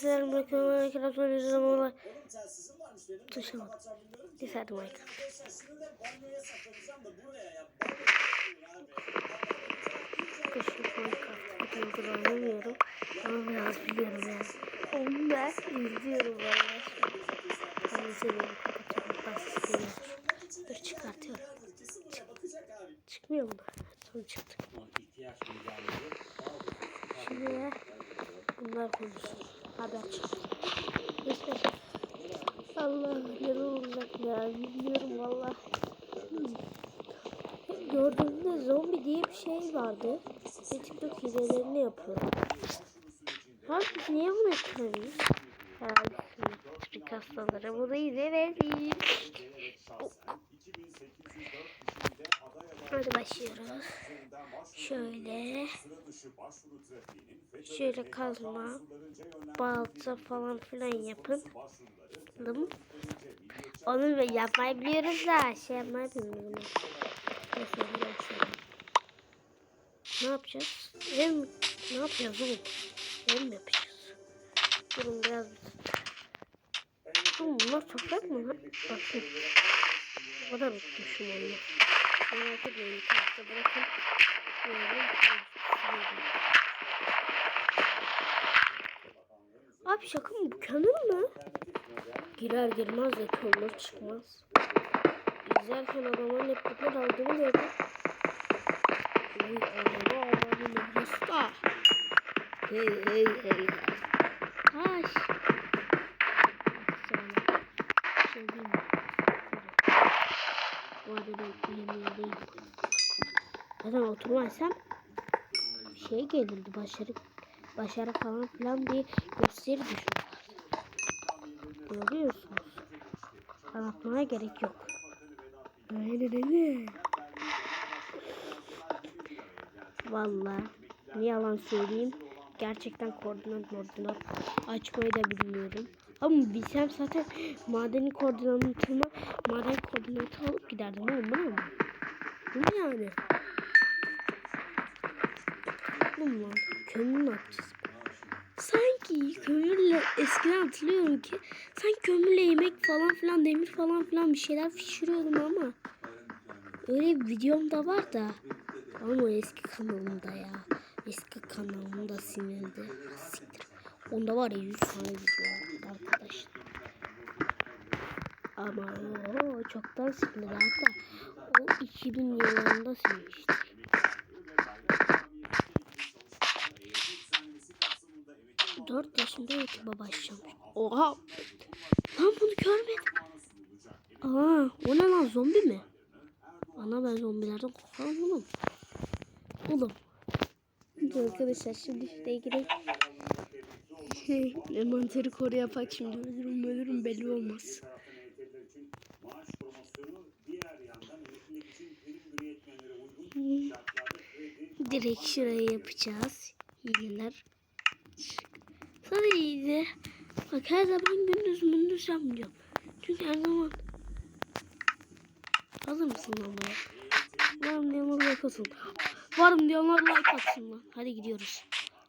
selam bırakıyorum. Minecraft oynayacağım ama tuşamadım. Neyse hadi Minecraft. Kışın Minecraft videodur oynamıyorum. Ama biraz biliyorum yani. Onu ben izliyorum valla. Ben izliyorum. Kapatıyorum. Bas Dur çıkartıyorum. Çık. Çıkmıyor mu? Son çıktı. Şimdi bunlar konuşsun. Haber çıktı. İşte Allah ne olacak ya bilmiyorum valla. Gördüğümde zombi diye bir şey vardı. Ve TikTok hilelerini yapıyor. Abi biz niye bunu? Herhalde Türk hastaları bunu izlemedim. Hadi başlıyoruz. Şöyle. Şöyle kazma, balta falan filan yapın. Onu da yapmayı biliyoruz da şey yapmayı bilmiyorum. Ne yapacağız? Ev mi? Ne yapacağız oğlum? Ev mi yapacağız? Durun biraz. Oğlum bunlar toprak mı lan? Bakın. O kadar unutmuşum onu. Merak etmeyin. Bırakın. Böyle. Abi şaka mı? Bu kömür mü? Girer girmez de kömür çıkmaz. İzlerken adamın bunlar aldığını gördüm. Uy araba arabanın usta. Hey hey hey. Taş. Ben yemeğindeyim. Zaten oturmazsam şey gelirdi başarı başarı falan filan bir gösteri düşürürler. Görüyorsunuz. Anlatmaya gerek yok. Öyle değil mi? Vallahi ne yalan söyleyeyim. Gerçekten koordinat koordinat açmayı da bilmiyorum. Ama bilsem zaten madeni koordinatımı maden koordinatı alıp giderdim oğlum bu ne? Bu yani? Bu mu? Kömür ne yapacağız? Sanki kömürle eskiden hatırlıyorum ki sanki kömürle yemek falan filan demir falan filan bir şeyler pişiriyordum ama öyle bir videom da var da. Ama eski kanalımda ya eski kanalımda sinirdi. Siktir. Onda var ya 100 tane video arkadaşlar. Ama o çoktan silindi hatta o 2000 yılında silmişti 4 yaşında YouTube'a başlamış. Oha! Lan bunu görmedim. Aa, o ne lan zombi mi? Ana ben zombilerden korkarım oğlum. Oğlum. Arkadaşlar şimdi şuraya gireyim. Envanteri koru yapak şimdi ölürüm ölürüm belli olmaz. Direkt şuraya yapacağız. Hileler. Sana iyiydi. Bak her zaman gündüz mündüz yapmıyorum. Çünkü her zaman Hazır mısın lan bana? Varım diyenler like atsın. Varım diyenler like atsın lan. Hadi gidiyoruz.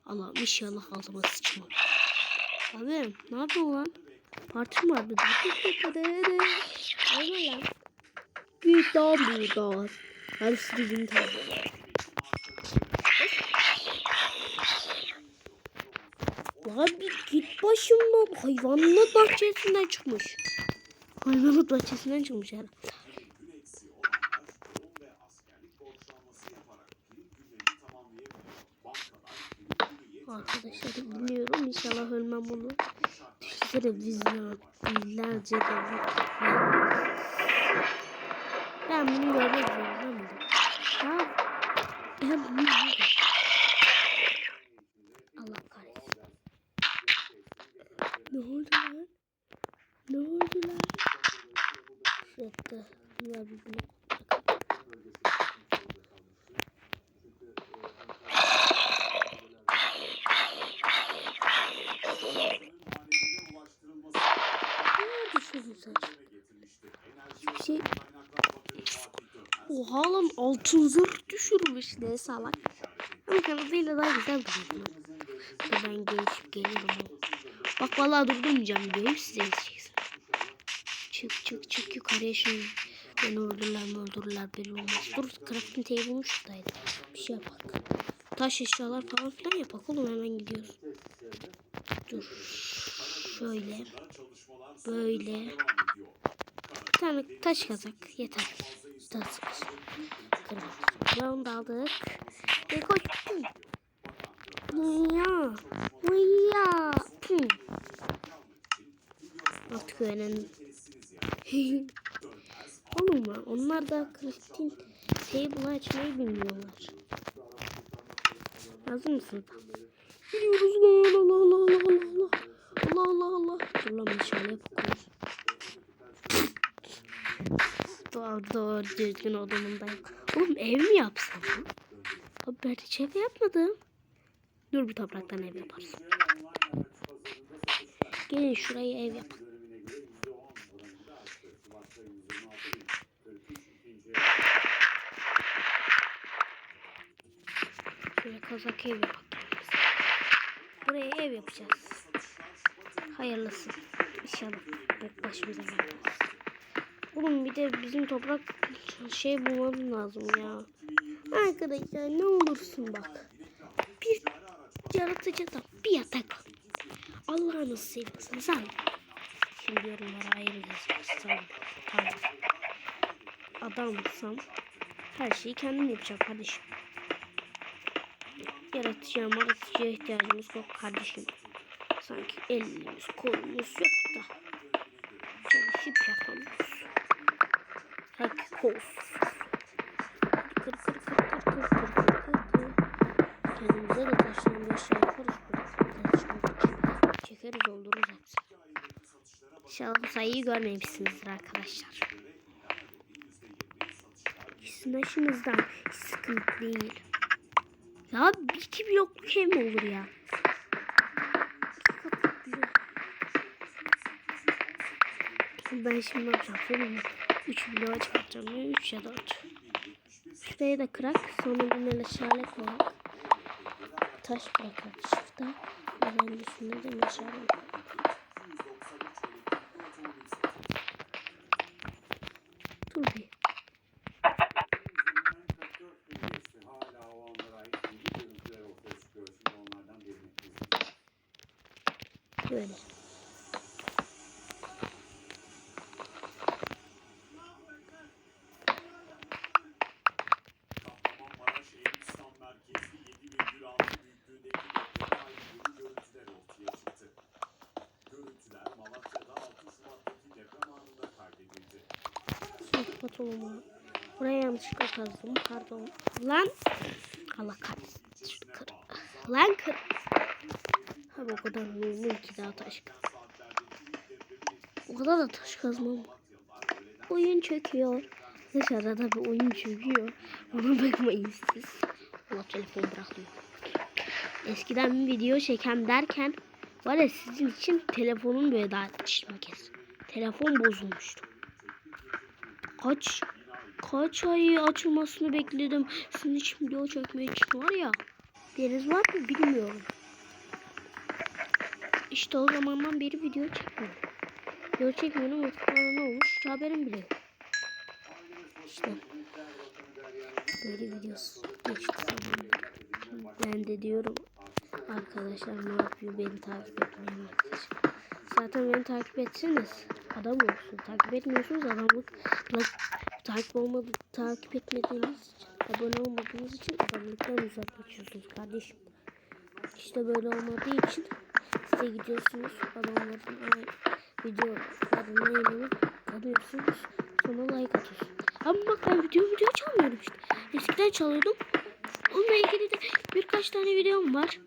Allah'ım inşallah altıma sıçmam. Abi ne yapıyorsun lan? Parti mi var burada? Aynen lan. Git lan buradan. Her sizin tabi. Lan bir git başımdan. Hayvanat bahçesinden çıkmış. Hayvanat bahçesinden çıkmış herhalde. Arkadaşlar bilmiyorum inşallah ölmem bunu. Düşünsene vizyon binlerce de Ben bunu görmek zorundayım. Ya ben bunu görmek Allah kahretsin. Ne oldu lan? Ne oldu lan? Şurada bunlar düşündün sen? Hiçbir şey... Oha lan altın zırh düşürmüş ne salak. Ama kanadıyla daha güzel duruyor. Dur ben gelişip gelirim. Bak vallahi durdurmayacağım videoyu size izleyeceksiniz. Çık çık çık yukarıya şimdi. Beni öldürürler mi öldürürler belli olmaz. Dur crafting table'ım şuradaydı. Bir şey yapak. Taş eşyalar falan filan yapak oğlum hemen gidiyoruz. Dur. Şöyle. Böyle. Bir tane taş kazak yeter. Taş kazak. Brown da aldık. Ve koştum. Ya. Ya. Pum. Öğrendim. Oğlum ya onlar da crafting table açmayı bilmiyorlar. Hazır mısın? Gidiyoruz lan Allah Allah Allah Allah Allah Allah Allah Allah Dur lan meşale yapıyoruz. Doğru doğru düzgün odamındayım. Oğlum ev mi yapsam? lan? Abi ben hiç ev yapmadım. Dur bir topraktan ev yaparız. Gelin şurayı ev yapalım. Kazak ev yapalım. Buraya ev yapacağız. Hayırlısı. İnşallah hep başımıza gelmez. Oğlum bir de bizim toprak şey bulmam lazım ya. Arkadaşlar ne olursun bak. Bir yaratıcıdan bir yatak al. Allah'ını seversen sen. Şimdi yorumlara yazarsan. Tamam. Adamsam her şeyi kendim yapacağım kardeşim. Yaratıcıya maratıcıya ihtiyacımız yok kardeşim. Sanki elimiz kolumuz yok da. Çalışıp yapamıyoruz. Sanki kolsuz. Kır kır kır kır kır kır kır kır kır. Kendimize de taşlan bir şey yaparız. burada. Çekeriz doldururuz hepsini. İnşallah sayıyı görmemişsinizdir arkadaşlar. Sizin başınızdan hiç sıkıntı değil. Ya iki blokluk ev mi olur ya? Ben şimdi ne yapacağım söyleyeyim mi? 3 bloğa çıkartacağım ya 3 ya da 4. Şuraya da kırak sonra bir meşale koyak. Taş bırakak şurada. Ben de meşale koyak. Oğlum. Buraya yanlışlıkla kazdım. Pardon. Lan. Allah kahretsin. Lan kır. Ha o kadar memnun ki daha taş kaz. O kadar da taş kazmam. Oyun çöküyor. Dışarıda da bir oyun çöküyor. Ona bakmayın siz. Allah telefonu bıraktım. Eskiden bir video çeken derken var ya sizin için telefonun böyle daha kez. Telefon bozulmuştu. Kaç kaç ay açılmasını bekledim. Sizin için video çekmek için var ya. Deniz var mı bilmiyorum. İşte o zamandan beri video çekmiyorum. Video çekmiyorum YouTube'da ne olmuş hiç haberim bile. İşte böyle videosu geçti. Ben de diyorum arkadaşlar ne yapıyor beni takip etmeyin arkadaşlar. Zaten beni takip etseniz adam olsun. Takip etmiyorsunuz adamlık takip olmadı takip etmediğiniz için abone olmadığınız için adamlıktan uzaklaşıyorsunuz kardeşim. İşte böyle olmadığı için size gidiyorsunuz adamların videolarına inanıp kalıyorsunuz sonra like atıyorsunuz. Ama bak ben video video çalmıyorum işte. Eskiden çalıyordum. Onunla ilgili de birkaç tane videom var.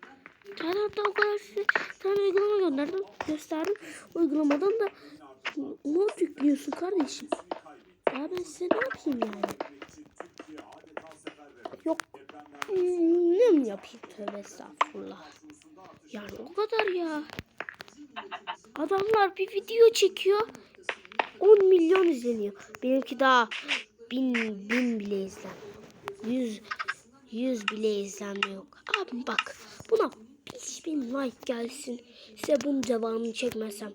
Hatta o kadar size tane uygulama gönderdim. Gösterdim. Uygulamadan da not yüklüyorsun kardeşim. Ya ben size ne yapayım yani? Yok. Ne mi yapayım tövbe estağfurullah. Yani o kadar ya. Adamlar bir video çekiyor. 10 milyon izleniyor. Benimki daha bin, bin bile izlenmiyor. 100 100 bile izlenmiyor. Abi bak buna 5 bin like gelsin. Size bunun devamını çekmezsem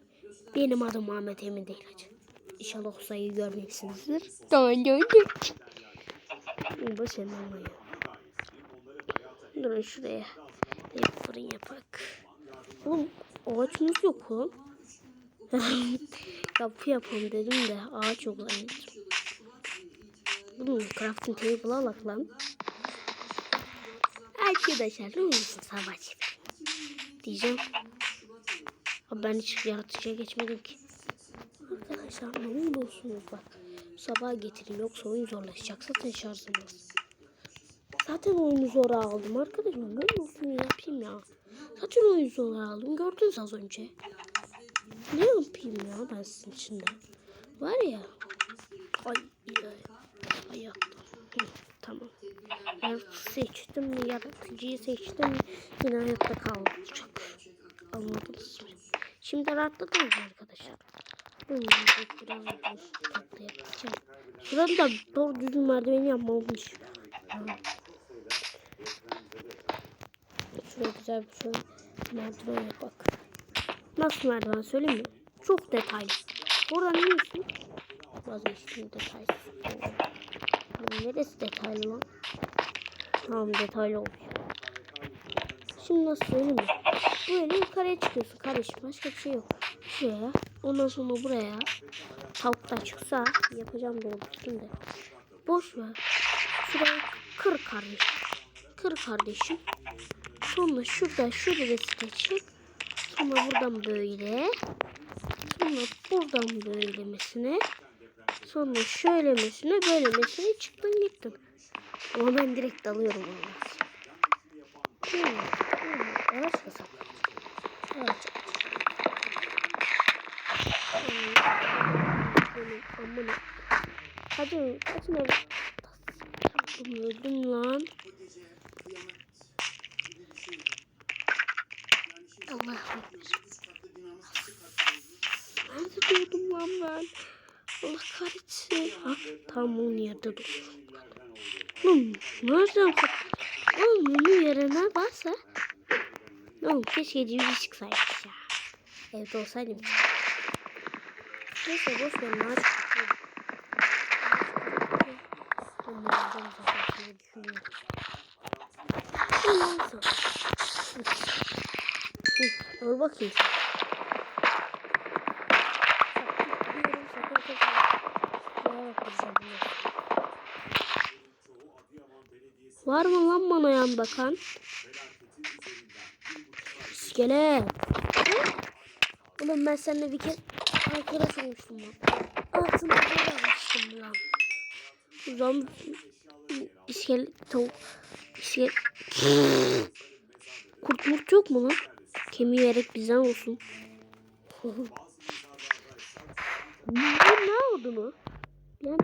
benim adım Muhammed Emin değil hacı. İnşallah o sayıyı görmeyeceksinizdir. Tamam gördük. Verin ama ya. Durun şuraya. Bir fırın yapak. Oğlum ağaçımız yok oğlum. Yapı yapalım dedim de ağaç yok zannettim. Bunu crafting table alak lan. Arkadaşlar ne olursun sabah diyeceğim. Abi ben hiç yaratıcıya geçmedim ki. Arkadaşlar ne olursunuz bak. Sabah getirin yoksa oyun zorlaşacak. Zaten şarjımız. Zaten oyunu zora aldım arkadaşlar. Ne olursun yapayım ya. Zaten oyunu zora aldım. Gördünüz az önce. Ne yapayım ya ben sizin için de. Var ya. Ay, ay, ay yaptım. Tamam. Yaratıcı seçtim? Yaratıcıyı seçtim? Yine hayatta kalacak. Anladınız mı? Şimdi rahatladınız arkadaşlar? Biraz tatlı yapacağım. Şurada da doğru düzgün merdiveni yapmamış. Şuraya güzel bir şöyle merdiven yapak. Nasıl merdiven söyleyeyim mi? Çok detaylı. Burada ne diyorsun? Vazgeçtim detaysız. Neresi detaylı lan? Tamam detaylı olmuş. Şimdi nasıl söyleyeyim mi? Böyle yukarıya çıkıyorsun kardeşim. Başka bir şey yok. Şuraya. Ondan sonra buraya. Tavuklar çıksa yapacağım doğrultusunu da. Boş ver. Şurayı kır kardeşim. Kır kardeşim. Sonra şurada şu resme çık. Sonra buradan böyle. Sonra buradan böylemesine. Sonra şöylemesine böylemesine çıktın gittin. Ama ben direkt dalıyorum ona. Hmm, hmm, Yavaş kasap. Hadi kaçın öyle. Öldüm lan. Allah Nerede doğdum lan ben? Allah kahretsin. Ha, tam onun yerde doğdum. Oğlum nereden kap... Oğlum bunun yerine varsa... Oğlum keşke civciv çıksaymış ya. Evde olsaydım. Neyse boş ver. Hı, Al bakayım. Var mı lan bana yan bakan? İskele. Oğlum ben seninle bir kez arkadaş olmuştum lan. Altına bir almıştım lan. O zaman iskele tavuk iskele kurt murt yok mu lan? Kemiği yerek bizden olsun. Ne oldu mu? Ya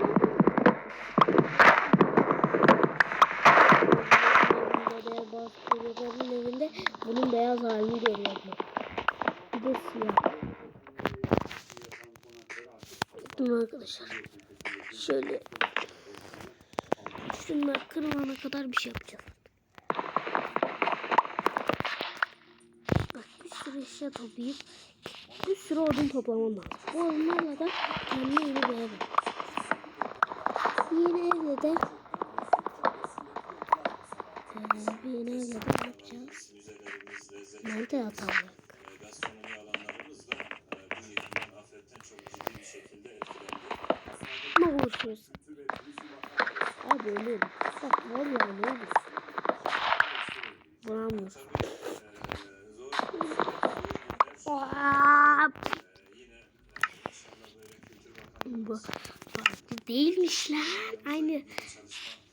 bazı evinde bunun beyaz halini görüyorum. Bir de siyah. Gittim arkadaşlar. Şöyle şunlar kırılana kadar bir şey yapacağım. Bak bir sürü eşya toplayıp bir sürü odun toplamam lazım. Bu odunlarla da kendime yeni bir ev yapacağım. Yeni evde de yeni evde de ne yapacağız? Nerede yatalım? e. Ne olursunuz? Abi ölüyorum. Bak ne olur. E, e, inşallah böyle Kültür Bakanlığı Bu farklı değilmiş lan. Aynı.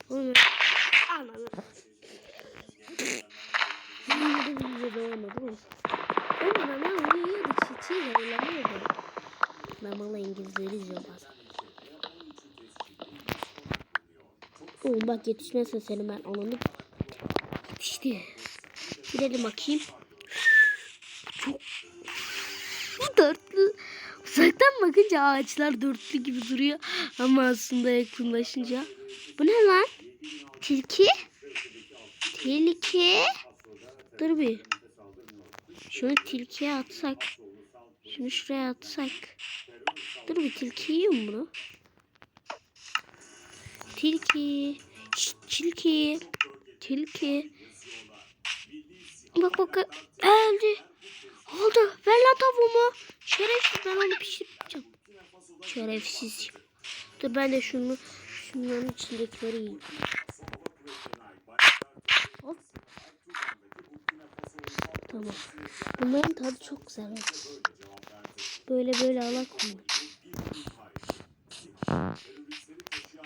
Onu anladım. Yine de bize doğamadı mı? Ama ben onu yiyorduk. Çiçeği verilemiyordum. Ben valla İngilizleri izliyorum bazen. Oğlum bak yetişmezse seni ben anladım. Yetişti. Gidelim bakayım. Çok dörtlü. Uzaktan bakınca ağaçlar dörtlü gibi duruyor. Ama aslında yakınlaşınca. Bu ne lan? Tilki? Tilki? Dur bir. Şunu tilkiye atsak. Şunu şuraya atsak. Dur bir tilki yiyor bunu. Tilki. Tilki. Tilki. Bak bak öldü. Oldu. Ver lan tavuğumu. Şerefsiz ben onu pişireceğim. Şerefsiz. Dur ben de şunu şunların içindekileri yiyeyim. Hop. Tamam. Bunların tadı çok güzel. Böyle böyle alak mı? Teröristleri taşıyan